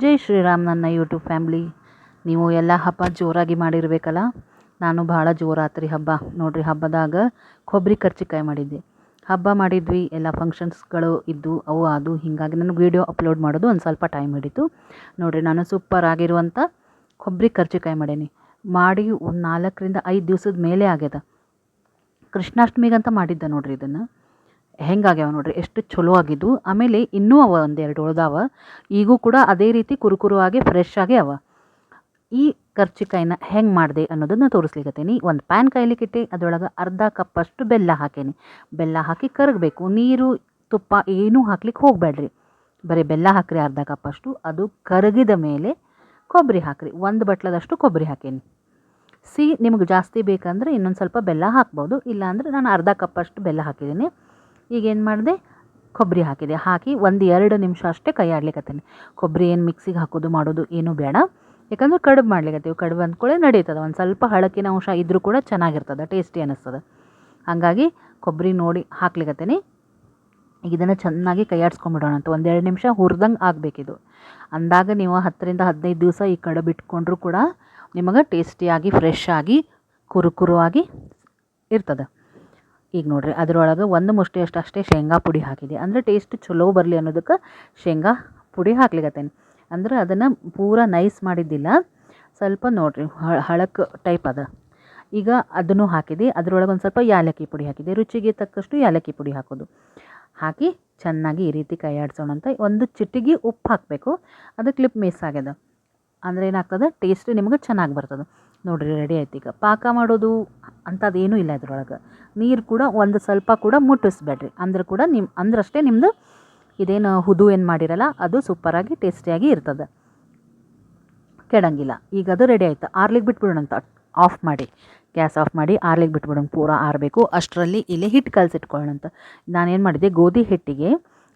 ಜೈ ಶ್ರೀರಾಮ್ ನನ್ನ YouTube family. ನೀವು ಎಲ್ಲ ಹಬ್ಬ ಜೋರಾಗಿ ಮಾಡಿರ್ಬೇಕಲ್ಲ? ನಾನು ಭಾಳ ಜೋರಾತ್ರಿ ಹಬ್ಬ. ನೋಡಿರಿ, ಹಬ್ಬದಾಗ ಕೊಬ್ಬರಿ ಕರ್ಚಿಕಾಯಿ ಮಾಡಿದ್ದೆ. ಹಬ್ಬ ಮಾಡಿದ್ವಿ, ಎಲ್ಲ ಫಂಕ್ಷನ್ಸ್ಗಳು ಇದ್ದು, ಅವು, ಅದು, ಹೀಗಾಗಿ ನನಗೆ ವೀಡಿಯೋ ಅಪ್ಲೋಡ್ ಮಾಡೋದು ಒಂದು ಸ್ವಲ್ಪ ಟೈಮ್ ಹಿಡಿತು. ನೋಡಿರಿ, ನಾನು ಸೂಪರ್ ಆಗಿರುವಂಥ ಕೊಬ್ಬರಿ ಕರ್ಚಿಕಾಯಿ ಮಾಡೇನಿ. ಮಾಡಿ ಒಂದು ನಾಲ್ಕರಿಂದ ಐದು ದಿವ್ಸದ ಮೇಲೆ ಆಗ್ಯದ. ಕೃಷ್ಣಾಷ್ಟಮಿಗಂತ ಮಾಡಿದ್ದೆ ನೋಡಿರಿ ಇದನ್ನು. ಹೆಂಗಾಗ್ಯಾವ ನೋಡ್ರಿ, ಎಷ್ಟು ಚಲೋ ಆಗಿದ್ದು ಆಮೇಲೆ ಇನ್ನೂ ಅವ ಒಂದೆರಡು ಉಳ್ದಾವ. ಈಗೂ ಕೂಡ ಅದೇ ರೀತಿ ಕುರುಕುರುವಾಗಿ ಫ್ರೆಶ್ ಆಗಿ ಅವ. ಈ ಕರ್ಚಿಕಾಯಿನ ಹೆಂಗೆ ಮಾಡಿದೆ ಅನ್ನೋದನ್ನ ತೋರಿಸ್ಲಿಕತ್ತೀನಿ. ಒಂದು ಪ್ಯಾನ್ ಕಾಯ್ಲಿಕ್ಕಿಟ್ಟೆ ಅದರೊಳಗೆ ಅರ್ಧ ಕಪ್ಪಷ್ಟು ಬೆಲ್ಲ ಹಾಕೇನಿ. ಬೆಲ್ಲ ಹಾಕಿ ಕರಗಬೇಕು. ನೀರು, ತುಪ್ಪ ಏನೂ ಹಾಕ್ಲಿಕ್ಕೆ ಹೋಗಬೇಡ್ರಿ ಬರೀ ಬೆಲ್ಲ ಹಾಕ್ರಿ ಅರ್ಧ ಕಪ್ಪಷ್ಟು ಅದು ಕರಗಿದ ಮೇಲೆ ಕೊಬ್ಬರಿ ಹಾಕ್ರಿ. ಒಂದು ಬಟ್ಲದಷ್ಟು ಕೊಬ್ಬರಿ ಹಾಕೇನಿ. ಸಿಹಿ ನಿಮಗೆ ಜಾಸ್ತಿ ಬೇಕಂದ್ರೆ ಇನ್ನೊಂದು ಸ್ವಲ್ಪ ಬೆಲ್ಲ ಹಾಕ್ಬೋದು. ಇಲ್ಲಾಂದರೆ ನಾನು ಅರ್ಧ ಕಪ್ಪಷ್ಟು ಬೆಲ್ಲ ಹಾಕಿದ್ದೀನಿ ಈಗ ಏನು ಮಾಡಿದೆ? ಕೊಬ್ಬರಿ ಹಾಕಿದೆ. ಹಾಕಿ ಒಂದು ಎರಡು ನಿಮಿಷ ಅಷ್ಟೇ ಕೈ ಆಡ್ಲಿಕ್ಕತ್ತೀನಿ ಕೊಬ್ಬರಿ ಏನು ಮಿಕ್ಸಿಗೆ ಹಾಕೋದು ಮಾಡೋದು ಏನೂ ಬೇಡ. ಯಾಕಂದ್ರೆ ಕಡುಬು ಮಾಡ್ಲಿಕ್ಕತ್ತೀವಿ ಕಡುಬು ಅಂದ್ಕೊಳ್ಳೆ ನಡೀತದೆ. ಒಂದು ಸ್ವಲ್ಪ ಹಳಕಿನ ಅಂಶ ಇದ್ದರೂ ಕೂಡ ಚೆನ್ನಾಗಿರ್ತದೆ. ಟೇಸ್ಟಿ ಅನ್ನಿಸ್ತದೆ ಹಾಗಾಗಿ ಕೊಬ್ಬರಿ ನೋಡಿ ಹಾಕ್ಲಿಕ್ಕತ್ತೀನಿ ಈಗ ಇದನ್ನು ಚೆನ್ನಾಗಿ ಕೈ ಆಡಿಸ್ಕೊಂಬಿಡೋಣ ಅಂತ. ಒಂದೆರಡು ನಿಮಿಷ ಹುರಿದಂಗೆ ಆಗಬೇಕಿದು. ಅಂದಾಗ ನೀವು ಹತ್ತರಿಂದ ಹದಿನೈದು ದಿವಸ ಈ ಕಡುಬು ಇಟ್ಕೊಂಡ್ರೂ ಕೂಡ ನಿಮಗೆ ಟೇಸ್ಟಿಯಾಗಿ ಫ್ರೆಶ್ ಆಗಿ, ಕುರುಕುರುವಾಗಿ ಇರ್ತದೆ. ಈಗ ನೋಡಿರಿ, ಅದರೊಳಗೆ ಒಂದು ಮುಷ್ಟಿಯಷ್ಟು ಅಷ್ಟೇ ಶೇಂಗಾ ಪುಡಿ ಹಾಕಿದೆ. ಅಂದರೆ ಟೇಸ್ಟ್ ಚಲೋ ಬರಲಿ ಅನ್ನೋದಕ್ಕೆ ಶೇಂಗಾ ಪುಡಿ ಹಾಕ್ಲಿಕತ್ತೇನೆ. ಅಂದ್ರೆ ಅದನ್ನು ಪೂರ ನೈಸ್ ಮಾಡಿದ್ದಿಲ್ಲ. ಸ್ವಲ್ಪ ನೋಡಿರಿ ಹಳಕ್ ಟೈಪ್ ಅದ. ಈಗ ಅದನ್ನು ಹಾಕಿದೆ. ಅದರೊಳಗೆ ಒಂದು ಸ್ವಲ್ಪ ಯಾಲಕ್ಕಿ ಪುಡಿ ಹಾಕಿದೆ. ರುಚಿಗೆ ತಕ್ಕಷ್ಟು ಯಾಲಕ್ಕಿ ಪುಡಿ ಹಾಕೋದು. ಹಾಕಿ ಚೆನ್ನಾಗಿ ಈ ರೀತಿ ಕೈ ಆಡಿಸೋಣ ಅಂತ ಒಂದು ಚಿಟಿಗೆ ಉಪ್ಪು ಹಾಕಬೇಕು. ಅದು ಕ್ಲಿಪ್ ಮಿಸ್ ಆಗ್ಯದ. ಅಂದರೆ ಏನಾಗ್ತದೆ? ಟೇಸ್ಟ್ ನಿಮಗೆ ಚೆನ್ನಾಗಿ ಬರ್ತದೆ. ನೋಡಿರಿ ರೆಡಿ ಆಯ್ತು ಈಗ. ಪಾಕ ಮಾಡೋದು ಅಂಥದ್ದೇನೂ ಇಲ್ಲ ಇದ್ರೊಳಗೆ. ನೀರು ಕೂಡ ಒಂದು ಸ್ವಲ್ಪ ಕೂಡ ಮುಟ್ಟಿಸ್ಬೇಡ್ರಿ. ಅಂದ್ರೆ ಕೂಡ ನಿಮ್ಮ ಅಂದ್ರಷ್ಟೇ ನಿಮ್ಮದು ಇದೇನು ಹುದು ಏನು ಮಾಡಿರಲ್ಲ, ಅದು ಸೂಪರಾಗಿ ಟೇಸ್ಟಿಯಾಗಿ ಇರ್ತದೆ. ಕೆಡಂಗಿಲ್ಲ. ಈಗ ಅದು ರೆಡಿ ಆಯ್ತು. ಆರ್ಲಿಕ್ಕೆ ಬಿಟ್ಬಿಡೋಣ ಅಂತ ಆಫ್ ಮಾಡಿ. ಗ್ಯಾಸ್ ಆಫ್ ಮಾಡಿ ಆರ್ಲಿಕ್ಕೆ ಬಿಟ್ಬಿಡೋಣ. ಪೂರ ಆರಬೇಕು. ಅಷ್ಟರಲ್ಲಿ ಇಲ್ಲಿ ಹಿಟ್ಟು ಕಲಸಿಟ್ಕೊಳ್ಳೋಣ ಅಂತ ನಾನೇನು ಮಾಡಿದೆ ಗೋಧಿ ಹಿಟ್ಟಿಗೆ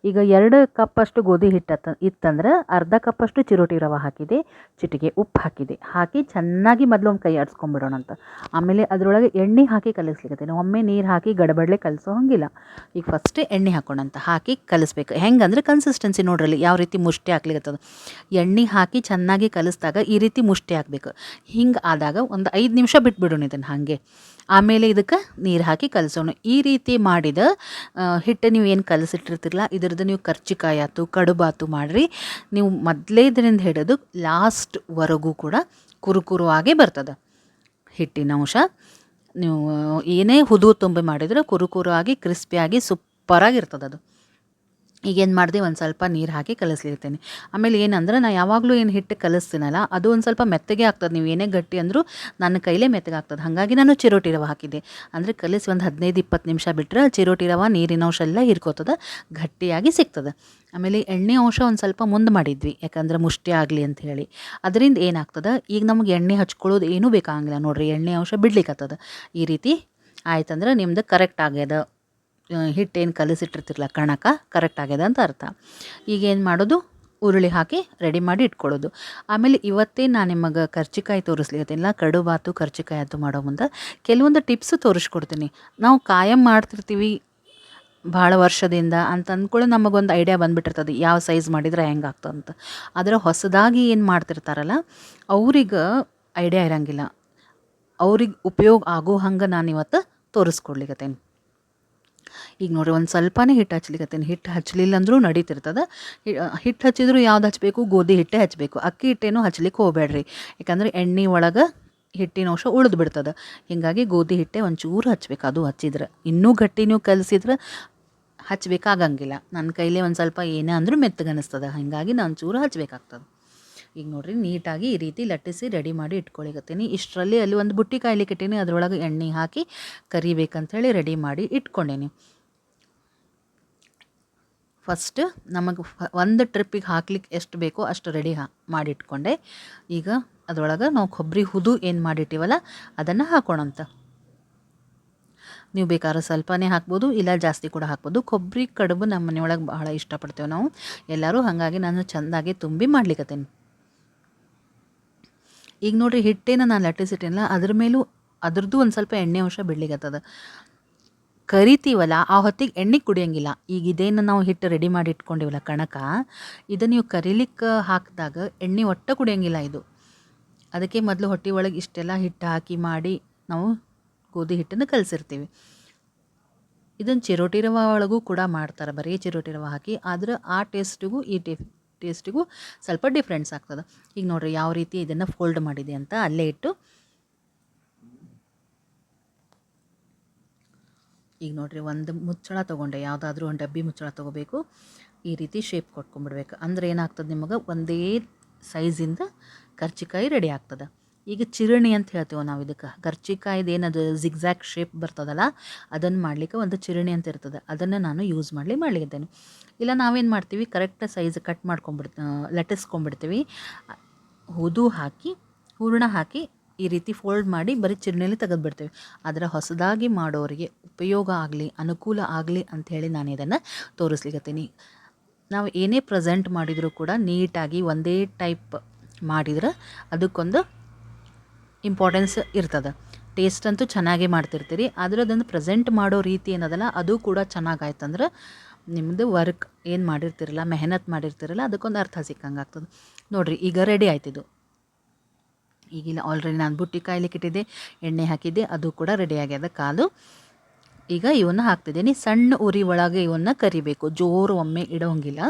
ಈಗ ಎರಡು ಕಪ್ಪಷ್ಟು ಗೋಧಿ ಹಿಟ್ಟು ಇತ್ತಂದ್ರೆ ಅರ್ಧ ಕಪ್ಪಷ್ಟು ಚಿರೋಟಿ ರವೆ ಹಾಕಿದೆ, ಚಿಟಿಗೆ ಉಪ್ಪು ಹಾಕಿದೆ. ಹಾಕಿ ಚೆನ್ನಾಗಿ ಮೊದಲು ಒಂದು ಕೈ ಆಡಿಸ್ಕೊಂಬಿಡೋಣ ಅಂತ. ಆಮೇಲೆ ಅದರೊಳಗೆ ಎಣ್ಣೆ ಹಾಕಿ ಕಲಿಸ್ಲಿಕ್ಕೆ ಒಮ್ಮೆ ನೀರು ಹಾಕಿ ಗಡಬಡಲೆ ಕಲಿಸೋ ಹಂಗಿಲ್ಲ. ಈಗ ಫಸ್ಟ್ ಎಣ್ಣೆ ಹಾಕೋಣಂತ ಹಾಕಿ ಕಲಿಸ್ಬೇಕು. ಹೆಂಗಂದ್ರೆ ಕನ್ಸಿಸ್ಟೆನ್ಸಿ ನೋಡ್ರಲ್ಲಿ ಯಾವ ರೀತಿ ಮುಷ್ಟಿ ಹಾಕ್ಲಿಕ್ಕತ್ತದ ಎಣ್ಣೆ ಹಾಕಿ ಚೆನ್ನಾಗಿ ಕಲಿಸಿದಾಗ ಈ ರೀತಿ ಮುಷ್ಟಿ ಹಾಕ್ಬೇಕು ಹಿಂಗೆ ಆದಾಗ ಒಂದು ಐದು ನಿಮಿಷ ಬಿಟ್ಬಿಡೋಣ ಇದನ್ನು ಹಾಗೆ. ಆಮೇಲೆ ಇದಕ್ಕೆ ನೀರು ಹಾಕಿ ಕಲಸೋಣ. ಈ ರೀತಿ ಮಾಡಿದ ಹಿಟ್ಟು ನೀವು ಏನು ಕಲಸಿಟ್ಟಿರ್ತಿರಲ್ಲ ಇದ್ರದ್ದು ನೀವು ಕರ್ಚಿಕಾಯಿ ಆಯ್ತು ಕಡುಬಾತು ಮಾಡಿರಿ. ನೀವು ಮೊದಲೇ ಇದರಿಂದ ಹಿಡಿದು ಲಾಸ್ಟ್ವರೆಗೂ ಕೂಡ ಕುರುಕುರು ಆಗಿ ಬರ್ತದೆ. ಹಿಟ್ಟಿನ ಅಂಶ. ನೀವು ಏನೇ ಹುದು ತುಂಬಿ ಮಾಡಿದ್ರೆ ಕುರುಕುರು ಆಗಿ ಕ್ರಿಸ್ಪಿಯಾಗಿ ಸೂಪರಾಗಿರ್ತದೆ ಅದು. ಈಗೇನು ಮಾಡಿದೆ ಒಂದು ಸ್ವಲ್ಪ ನೀರು ಹಾಕಿ ಕಲಿಸ್ಲಿರ್ತೀನಿ. ಆಮೇಲೆ ಏನಂದ್ರೆ ನಾನು ಯಾವಾಗಲೂ ಏನು ಹಿಟ್ಟು ಕಲಿಸ್ತೀನಲ್ಲ, ಅದು ಒಂದು ಸ್ವಲ್ಪ ಮೆತ್ತಗೆ ಆಗ್ತದೆ. ನೀವು ಏನೇ ಗಟ್ಟಿ ಅಂದರೂ ನನ್ನ ಕೈಲೇ ಮೆತ್ತಗೆ ಆಗ್ತದೆ. ಹಾಗಾಗಿ ನಾನು ಚಿರೋಟಿ ರವೆ ಹಾಕಿದ್ದೆ. ಅಂದರೆ ಕಲಿಸಿ ಒಂದು ಹದಿನೈದು ಇಪ್ಪತ್ತು ನಿಮಿಷ ಬಿಟ್ಟರೆ ಚಿರೋಟಿ ರವೆ, ನೀರಿನ ಅಂಶ ಎಲ್ಲ ಹಿರ್ಕೋತದೆ, ಗಟ್ಟಿಯಾಗಿ ಸಿಗ್ತದೆ. ಆಮೇಲೆ ಎಣ್ಣೆ ಅಂಶ ಒಂದು ಸ್ವಲ್ಪ ಮುಂದೆ ಮಾಡಿದ್ವಿ, ಯಾಕಂದ್ರೆ ಮುಷ್ಟಿ ಆಗಲಿ ಅಂತ ಹೇಳಿ. ಅದರಿಂದ ಏನಾಗ್ತದೆ, ಈಗ ನಮ್ಗೆ ಎಣ್ಣೆ ಹಚ್ಕೊಳ್ಳೋದು ಏನೂ ಬೇಕಾಗಿಲ್ಲ ನೋಡಿರಿ, ಎಣ್ಣೆ ಅಂಶ ಬಿಡ್ಲಿಕ್ಕೆ ಈ ರೀತಿ ಆಯ್ತಂದ್ರೆ ನಿಮ್ದು ಕರೆಕ್ಟ್ ಆಗ್ಯದ. ಹಿಟ್ಟೇನು ಕಲಸಿಟ್ಟಿರ್ತಿರಲ್ಲ ಕಣಕ ಕರೆಕ್ಟ್ ಆಗ್ಯದ ಅಂತ ಅರ್ಥ. ಈಗೇನು ಮಾಡೋದು? ಉರುಳಿ ಹಾಕಿ ರೆಡಿ ಮಾಡಿ ಇಟ್ಕೊಳ್ಳೋದು. ಆಮೇಲೆ ಇವತ್ತೇ ನಾನು ನಿಮಗೆ ಕರ್ಚಿಕಾಯಿ ತೋರಿಸ್ಲಿಕತ್ತೀನಿಲ್ಲ ಕಡುಬಾತು ಕರ್ಚಿಕಾಯಿ ಆತು ಮಾಡೋ ಮುಂದೆ ಕೆಲವೊಂದು ಟಿಪ್ಸು ತೋರಿಸ್ಕೊಡ್ತೀನಿ. ನಾವು ಕಾಯಂ ಮಾಡ್ತಿರ್ತೀವಿ ಭಾಳ ವರ್ಷದಿಂದ ಅಂತ ಅಂದ್ಕೊಳ್ಳಿ ನಮಗೊಂದು ಐಡಿಯಾ ಬಂದುಬಿಟ್ಟಿರ್ತದೆ. ಯಾವ ಸೈಜ್ ಮಾಡಿದ್ರೆ ಹೆಂಗೆ ಅಂತ. ಆದರೆ ಹೊಸದಾಗಿ ಏನು ಮಾಡ್ತಿರ್ತಾರಲ್ಲ, ಅವ್ರಿಗೆ ಐಡಿಯಾ ಇರೋಂಗಿಲ್ಲ. ಅವ್ರಿಗೆ ಉಪಯೋಗ ಆಗೋ ಹಂಗೆ ನಾನು ಇವತ್ತು ತೋರಿಸ್ಕೊಡ್ಲಿಕತ್ತೇನೆ ಈಗ ನೋಡಿರಿ, ಒಂದು ಸ್ವಲ್ಪನೇ ಹಿಟ್ಟು ಹಚ್ಲಿಕತ್ತೀನಿ ಹಿಟ್ಟು ಹಚ್ಚಲಿಲ್ಲ ಅಂದರೂ ನಡೀತಿರ್ತದೆ ಹಿಟ್ಟು ಹಚ್ಚಿದ್ರು ಯಾವ್ದು ಹಚ್ಚಬೇಕು ಗೋಧಿ ಹಿಟ್ಟೆ ಹಚ್ಚಬೇಕು ಅಕ್ಕಿ ಹಿಟ್ಟೇನು ಹಚ್ಲಿಕ್ಕೆ ಹೋಗಬೇಡ್ರಿ. ಯಾಕಂದ್ರೆ ಎಣ್ಣೆ ಒಳಗೆ ಹಿಟ್ಟಿನ ಅಂಶ ಉಳಿದು ಬಿಡ್ತದೆ. ಹೀಗಾಗಿ ಗೋಧಿ ಹಿಟ್ಟೆ ಒಂಚೂರು ಹಚ್ಬೇಕು ಅದು ಹಚ್ಚಿದ್ರೆ. ಇನ್ನೂ ಗಟ್ಟಿ ನೀವು ಕಲಿಸಿದ್ರೆ ಹಚ್ಚಬೇಕಾಗಂಗಿಲ್ಲ ನನ್ನ ಕೈಲೇ ಒಂದು ಸ್ವಲ್ಪ ಏನೇ ಅಂದರೂ ಮೆತ್ತಗನಿಸ್ತದೆ. ಹಾಗಾಗಿ ನಾನು ಚೂರು ಹಚ್ಬೇಕಾಗ್ತದೆ. ಈಗ ನೋಡಿರಿ ನೀಟಾಗಿ ಈ ರೀತಿ ಲಟ್ಟಿಸಿ ರೆಡಿ ಮಾಡಿ ಇಟ್ಕೊಳಿಕತ್ತೀನಿ. ಇಷ್ಟರಲ್ಲಿ ಅಲ್ಲಿ ಒಂದು ಬುಟ್ಟಿ ಕಾಯ್ಲಿಕ್ಕಿಟ್ಟೀನಿ ಅದರೊಳಗೆ ಎಣ್ಣೆ ಹಾಕಿ ಕರಿಬೇಕಂಥೇಳಿ ರೆಡಿ ಮಾಡಿ ಇಟ್ಕೊಂಡೇನಿ. ಫಸ್ಟ್ ನಮಗೆ ಒಂದು ಟ್ರಿಪ್ಪಿಗೆ ಹಾಕ್ಲಿಕ್ಕೆ ಎಷ್ಟು ಬೇಕೋ ಅಷ್ಟು ರೆಡಿ ಹಾ, ಮಾಡಿಟ್ಕೊಂಡೆ. ಈಗ ಅದರೊಳಗೆ ನಾವು ಕೊಬ್ಬರಿ ಹುದು ಏನು ಮಾಡಿಟ್ಟಿವಲ್ಲ, ಅದನ್ನು ಹಾಕೋಣಂತ. ನೀವು ಬೇಕಾದ್ರೆ ಸ್ವಲ್ಪನೇ ಹಾಕ್ಬೋದು, ಇಲ್ಲ ಜಾಸ್ತಿ ಕೂಡ ಹಾಕ್ಬೋದು. ಕೊಬ್ಬರಿ ಕಡುಬು ನಮ್ಮ ಮನೆಯೊಳಗೆ ಬಹಳ ಇಷ್ಟಪಡ್ತೇವೆ ನಾವು. ಎಲ್ಲರೂ ಹಾಗಾಗಿ ನಾನು ಚೆಂದಾಗಿ ತುಂಬಿ ಮಾಡ್ಲಿಕ್ಕತ್ತೇನೆ ಈಗ ನೋಡಿರಿ ಹಿಟ್ಟೇನ ನಾನು ಲಟ್ಟಿಸಿಟ್ಟೇನಲ್ಲ ಅದ್ರ ಮೇಲೂ ಅದ್ರದ್ದು ಒಂದು ಸ್ವಲ್ಪ ಎಣ್ಣೆ ಅಂಶ ಬಿಡ್ಲಿಕ್ಕತ್ತದ ಕರಿತೀವಲ್ಲ, ಆ ಹೊತ್ತಿಗೆ ಎಣ್ಣೆ ಕುಡಿಯೋಂಗಿಲ್ಲ. ಈಗ ಇದೇನು ನಾವು ಹಿಟ್ಟು ರೆಡಿ ಮಾಡಿ ಇಟ್ಕೊಂಡಿವಲ್ಲ ಕಣಕ ಇದನ್ನು ನೀವು ಕರಿಲಿಕ್ಕೆ ಹಾಕಿದಾಗ ಎಣ್ಣೆ ಒಟ್ಟು ಕುಡಿಯೋಂಗಿಲ್ಲ ಇದು. ಅದಕ್ಕೆ ಮೊದಲು ಹೊಟ್ಟೆ ಒಳಗೆ ಇಷ್ಟೆಲ್ಲ ಹಿಟ್ಟು ಹಾಕಿ ಮಾಡಿ ನಾವು ಗೋಧಿ ಹಿಟ್ಟನ್ನು ಕಲಸಿರ್ತೀವಿ. ಇದನ್ನು ಚಿರೋಟಿ ರವೆ ಒಳಗೂ ಕೂಡ ಮಾಡ್ತಾರೆ, ಬರೀ ಚಿರೋಟಿ ರವೆ ಹಾಕಿ, ಆದ್ರೆ ಆ ಟೇಸ್ಟಿಗೂ ಈ ಟೇ ಟೇಸ್ಟಿಗೂ ಸ್ವಲ್ಪ ಡಿಫ್ರೆನ್ಸ್ ಆಗ್ತದೆ. ಈಗ ನೋಡಿರಿ ಯಾವ ರೀತಿ ಇದನ್ನು ಫೋಲ್ಡ್ ಮಾಡಿದೆ ಅಂತ ಅಲ್ಲೇ ಇಟ್ಟು ಈಗ ನೋಡಿರಿ ಒಂದು ಮುಚ್ಚಳ ತೊಗೊಂಡೆ. ಯಾವುದಾದ್ರೂ ಒಂದು ಡಬ್ಬಿ ಮುಚ್ಚಳ ತೊಗೋಬೇಕು. ಈ ರೀತಿ ಶೇಪ್ ಕೊಟ್ಕೊಂಡ್ಬಿಡ್ಬೇಕು. ಅಂದ್ರೆ ಏನಾಗ್ತದೆ ನಿಮಗೆ? ಒಂದೇ ಸೈಜಿಂದ ಕರ್ಚಿಕಾಯಿ ರೆಡಿ ಆಗ್ತದೆ. ಈಗ ಚಿರಣಿ ಅಂತ ಹೇಳ್ತೀವಿ ನಾವು ಇದಕ್ಕೆ. ಕರ್ಚಿಕಾಯ್ದು ಏನದು ಜಿಗ್ಜ್ಯಾಕ್ ಶೇಪ್ ಬರ್ತದಲ್ಲ, ಅದನ್ನು ಮಾಡಲಿಕ್ಕೆ ಒಂದು ಚಿರಣಿ ಅಂತ ಇರ್ತದೆ. ಅದನ್ನು ನಾನು ಯೂಸ್ ಮಾಡಲಿ ಮಾಡಲಿದ್ದೇನೆ ಇಲ್ಲ, ನಾವೇನು ಮಾಡ್ತೀವಿ? ಕರೆಕ್ಟ್ ಸೈಜ್ ಕಟ್ ಮಾಡ್ಕೊಂಬಿಡ್ ಲಟ್ಟಿಸ್ಕೊಂಡ್ಬಿಡ್ತೀವಿ. ಹುದು ಹಾಕಿ, ಹೂರಣ ಹಾಕಿ ಈ ರೀತಿ ಫೋಲ್ಡ್ ಮಾಡಿ ಬರೀ ಚಿರಣಿಯಲ್ಲಿ ತೆಗೆದುಬಿಡ್ತೇವೆ. ಆದರೆ ಹೊಸದಾಗಿ ಮಾಡೋರಿಗೆ ಉಪಯೋಗ ಆಗಲಿ, ಅನುಕೂಲ ಆಗಲಿ ಅಂಥೇಳಿ ನಾನು ಇದನ್ನು ತೋರಿಸ್ಲಿಕ್ಕತ್ತೀನಿ ನಾವು ಏನೇ ಪ್ರೆಸೆಂಟ್ ಮಾಡಿದರೂ ಕೂಡ ನೀಟಾಗಿ ಒಂದೇ ಟೈಪ್ ಮಾಡಿದ್ರೆ ಅದಕ್ಕೊಂದು ಇಂಪಾರ್ಟೆನ್ಸ್ ಇರ್ತದೆ. ಟೇಸ್ಟ್ ಅಂತೂ ಚೆನ್ನಾಗೇ ಮಾಡ್ತಿರ್ತೀರಿ. ಅದನ್ನು ಪ್ರೆಸೆಂಟ್ ಮಾಡೋ ರೀತಿ ಏನದಲ್ಲ, ಅದು ಕೂಡ ಚೆನ್ನಾಗಾಯ್ತಂದ್ರೆ ನಿಮ್ಮದು ವರ್ಕ್ ಏನು ಮಾಡಿರ್ತಿರಲ್ಲ, ಮೆಹನತ್ ಮಾಡಿರ್ತಿರಲ್ಲ, ಅದಕ್ಕೊಂದು ಅರ್ಥ ಸಿಕ್ಕಂಗೆ ಆಗ್ತದೆ. ನೋಡಿರಿ, ಈಗ ರೆಡಿ ಆಯ್ತಿದು ಈಗಿಲ್ಲ ಆಲ್ರೆಡಿ ನಾನು ಬುಟ್ಟಿ ಕಾಯ್ಲಿಕ್ಕಿಟ್ಟಿದ್ದೆ, ಎಣ್ಣೆ ಹಾಕಿದ್ದೆ, ಅದು ಕೂಡ ರೆಡಿ ಆಗ್ಯದ ಕಾಲು ಈಗ ಇವನ್ನ ಹಾಕ್ತಿದ್ದೀನಿ. ಸಣ್ಣ ಉರಿ ಒಳಗೆ ಇವನ್ನ ಕರಿಬೇಕು. ಜೋರು ಒಮ್ಮೆ ಇಡೋಂಗಿಲ್ಲ.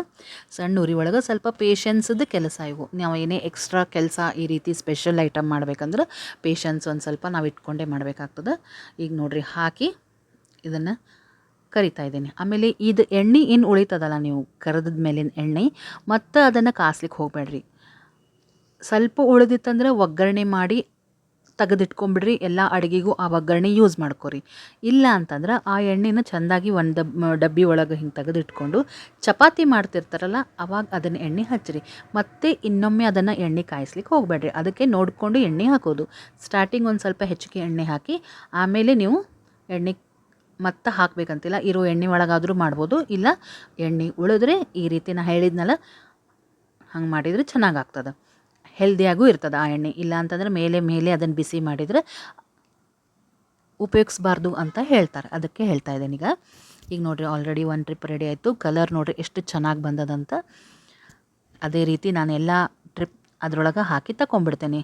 ಸಣ್ಣ ಉರಿ ಒಳಗೆ ಸ್ವಲ್ಪ ಪೇಷನ್ಸದ ಕೆಲಸ ಇವು. ನಾವು ಏನೇ ಎಕ್ಸ್ಟ್ರಾ ಕೆಲಸ ಈ ರೀತಿ ಸ್ಪೆಷಲ್ ಐಟಮ್ ಮಾಡ್ಬೇಕಂದ್ರೆ ಪೇಷನ್ಸ್ ಒಂದು ಸ್ವಲ್ಪ ನಾವು ಇಟ್ಕೊಂಡೇ ಮಾಡಬೇಕಾಗ್ತದೆ. ಈಗ ನೋಡಿರಿ ಹಾಕಿ ಇದನ್ನು ಕರಿತಾ ಇದ್ದೀನಿ. ಆಮೇಲೆ ಇದು ಎಣ್ಣೆ ಏನು ಉಳಿತದಲ್ಲ ನೀವು ಕರೆದ ಮೇಲಿನ ಎಣ್ಣೆ, ಮತ್ತು ಅದನ್ನು ಕಾಸ್ಲಿಕ್ಕೆ ಹೋಗಬೇಡ್ರಿ. ಸ್ವಲ್ಪ ಉಳಿದಿತ್ತಂದ್ರೆ ಒಗ್ಗರಣೆ ಮಾಡಿ ತೆಗೆದಿಟ್ಕೊಂಬಿಡ್ರಿ, ಎಲ್ಲ ಅಡುಗೆಗೂ ಆ ಒಗ್ಗರಣೆ ಯೂಸ್ ಮಾಡ್ಕೊರಿ. ಇಲ್ಲ ಅಂತಂದ್ರೆ ಆ ಎಣ್ಣೆನ ಚೆಂದಾಗಿ ಒಂದು ಡಬ್, ಡಬ್ಬಿ ಒಳಗೆ ಹಿಂಗೆ ತೆಗೆದಿಟ್ಕೊಂಡು ಚಪಾತಿ ಮಾಡ್ತಿರ್ತಾರಲ್ಲ, ಅವಾಗ ಅದನ್ನು ಎಣ್ಣೆ ಹಚ್ಚಿರಿ. ಮತ್ತು ಇನ್ನೊಮ್ಮೆ ಅದನ್ನು ಎಣ್ಣೆ ಕಾಯಿಸ್ಲಿಕ್ಕೆ ಹೋಗಬೇಡ್ರಿ. ಅದಕ್ಕೆ ನೋಡಿಕೊಂಡು ಎಣ್ಣೆ ಹಾಕೋದು. ಸ್ಟಾರ್ಟಿಂಗ್ ಒಂದು ಸ್ವಲ್ಪ ಹೆಚ್ಚಿಗೆ ಎಣ್ಣೆ ಹಾಕಿ, ಆಮೇಲೆ ನೀವು ಎಣ್ಣೆ ಮತ್ತೆ ಹಾಕಬೇಕಂತಿಲ್ಲ, ಇರೋ ಎಣ್ಣೆ ಒಳಗಾದರೂ ಮಾಡ್ಬೋದು. ಇಲ್ಲ, ಎಣ್ಣೆ ಉಳಿದ್ರೆ ಈ ರೀತಿ ನಾ ಹೇಳಿದ್ನಲ್ಲ, ಹಂಗೆ ಮಾಡಿದರೆ ಚೆನ್ನಾಗಾಗ್ತದೆ ಹೆಲ್ದಿಯಾಗೂ ಇರ್ತದೆ ಆ ಎಣ್ಣೆ. ಇಲ್ಲ ಅಂತಂದ್ರೆ ಮೇಲೆ ಮೇಲೆ ಅದನ್ನು ಬಿಸಿ ಮಾಡಿದರೆ ಉಪಯೋಗಿಸ್ಬಾರ್ದು ಅಂತ ಹೇಳ್ತಾರೆ. ಅದಕ್ಕೆ ಹೇಳ್ತಾ ಇದ್ದೇನೆ ಈಗ. ಈಗ ನೋಡಿರಿ ಆಲ್ರೆಡಿ ಒನ್ ಟ್ರಿಪ್ ರೆಡಿ ಆಯಿತು. ಕಲರ್ ನೋಡಿರಿ ಎಷ್ಟು ಚೆನ್ನಾಗಿ ಬಂದದಂತ. ಅದೇ ರೀತಿ ನಾನು ಎಲ್ಲ ಟ್ರಿಪ್ ಅದರೊಳಗೆ ಹಾಕಿ ತಗೊಂಡ್ಬಿಡ್ತೇನೆ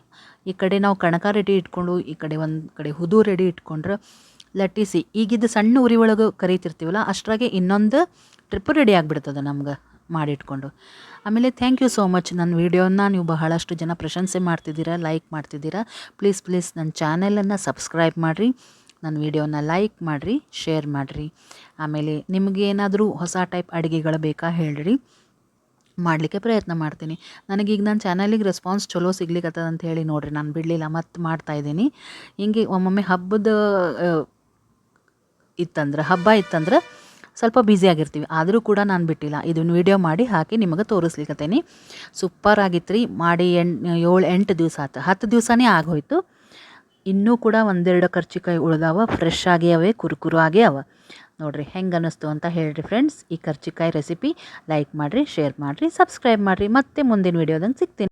ಈ ಕಡೆ ನಾವು ಕಣಕ ರೆಡಿ ಇಟ್ಕೊಂಡು, ಈ ಕಡೆ ಒಂದು ಕಡೆ ಹುದು ರೆಡಿ ಇಟ್ಕೊಂಡ್ರೆ ಲಟ್ಟಿಸಿ ಈಗಿದ್ದು ಸಣ್ಣ ಉರಿ ಒಳಗೆ ಕರಿತಿರ್ತೀವಲ್ಲ, ಅಷ್ಟರಾಗೆ ಇನ್ನೊಂದು ಟ್ರಿಪ್ ರೆಡಿ ಆಗಿಬಿಡ್ತದೆ ನಮ್ಗೆ. ಮಾಡಿಟ್ಕೊಂಡು. ಆಮೇಲೆ ಥ್ಯಾಂಕ್ ಯು ಸೋ ಮಚ್ ನನ್ನ ವೀಡಿಯೋನ ನೀವು ಬಹಳಷ್ಟು ಜನ ಪ್ರಶಂಸೆ ಮಾಡ್ತಿದ್ದೀರಾ ಲೈಕ್ ಮಾಡ್ತಿದ್ದೀರಾ. ಪ್ಲೀಸ್ ಪ್ಲೀಸ್ ನನ್ನ ಚಾನೆಲನ್ನು ಸಬ್ಸ್ಕ್ರೈಬ್ ಮಾಡಿರಿ. ನನ್ನ ವೀಡಿಯೋನ ಲೈಕ್ ಮಾಡಿರಿ ಶೇರ್ ಮಾಡಿರಿ. ಆಮೇಲೆ ನಿಮಗೆ ಏನಾದರೂ ಹೊಸ ಟೈಪ್ ಅಡುಗೆಗಳು ಬೇಕಾ ಹೇಳ್ರಿ. ಮಾಡಲಿಕ್ಕೆ ಪ್ರಯತ್ನ ಮಾಡ್ತೀನಿ. ನನಗೀಗ ನನ್ನ ಚಾನಲಿಗೆ ರೆಸ್ಪಾನ್ಸ್ ಚಲೋ ಸಿಗ್ಲಿಕ್ಕತ್ತದ ಅಂತ ಹೇಳಿ ನೋಡಿರಿ. ನಾನು ಬಿಡಲಿಲ್ಲ, ಮತ್ತು ಮಾಡ್ತಾಯಿದ್ದೀನಿ ಹಿಂಗೆ ಒಮ್ಮೊಮ್ಮೆ ಹಬ್ಬದ ಇತ್ತಂದ್ರೆ, ಹಬ್ಬ ಇತ್ತಂದ್ರೆ ಸ್ವಲ್ಪ ಆಗಿರ್ತೀವಿ. ಆದರೂ ಕೂಡ ನಾನು ಬಿಟ್ಟಿಲ್ಲ. ಇದನ್ನು ವೀಡಿಯೋ ಮಾಡಿ ಹಾಕಿ ನಿಮಗೆ ತೋರಿಸ್ಲಿಕ್ಕತ್ತೇನೆ ಸೂಪರ್ ಆಗಿತ್ತು ಮಾಡಿ ಎಂಟು ಏಳು, ಎಂಟು ದಿವಸ ಆಯ್ತು ಹತ್ತು ದಿವಸನೇ ಆಗೋಯ್ತು. ಇನ್ನೂ ಕೂಡ ಒಂದೆರಡು ಕರ್ಚಿಕಾಯಿ ಉಳ್ದಾವ. ಫ್ರೆಶ್ ಆಗೇ ಅವೆ, ಕುರುಕುರು ಆಗೇ ಅವ. ನೋಡಿರಿ, ಹೆಂಗೆ ಅನ್ನಿಸ್ತು ಅಂತ ಹೇಳಿರಿ ಫ್ರೆಂಡ್ಸ್ ಈ ಕರ್ಚಿಕಾಯಿ ರೆಸಿಪಿ ಲೈಕ್ ಮಾಡಿರಿ ಶೇರ್ ಮಾಡಿರಿ ಸಬ್ಸ್ಕ್ರೈಬ್ ಮಾಡಿರಿ. ಮತ್ತೆ ಮುಂದಿನ ವೀಡಿಯೋದಂಗೆ ಸಿಗ್ತೀನಿ.